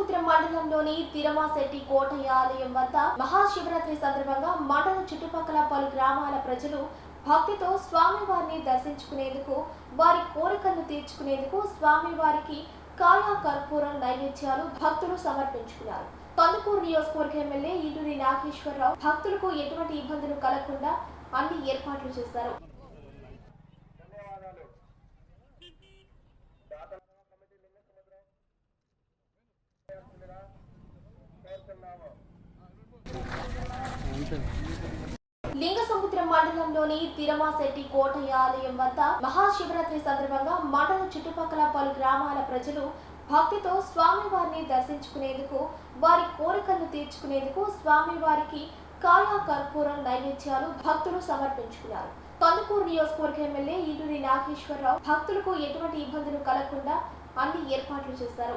మండలంలోని తిరమాశెట్టి కోటయ్య ఆలయం వద్ద మహాశివరాత్రి సందర్భంగా మండల చుట్టుపక్కల పలు గ్రామాల ప్రజలు భక్తితో స్వామివారిని దర్శించుకునేందుకు వారి కోరికలను తీర్చుకునేందుకు స్వామివారికి కాయా కర్పూరం నైవేద్యాలు భక్తులు సమర్పించుకున్నారు. కందుకూరు నియోజకవర్గ ఎమ్మెల్యే ఈటూరి నాగేశ్వరరావు భక్తులకు ఎటువంటి ఇబ్బందులు కలగకుండా అన్ని ఏర్పాట్లు చేశారు. లింగసముద్రం మండలంలోని తిరమాశెట్టి కోటయ్య ఆలయం వద్ద మహాశివరాత్రి సందర్భంగా మండల చుట్టుపక్కల పలు గ్రామాల ప్రజలు భక్తితో స్వామివారిని దర్శించుకునేందుకు వారి కోరికలను తీర్చుకునేందుకు స్వామివారికి కాయా కర్పూరం నైవేద్యాలు భక్తులు సమర్పించుకున్నారు. కందుకూరు నియోజకవర్గ ఎమ్మెల్యే ఈటూరి నాగేశ్వరరావు భక్తులకు ఎటువంటి ఇబ్బందులు కలగకుండా అన్ని ఏర్పాట్లు చేశారు.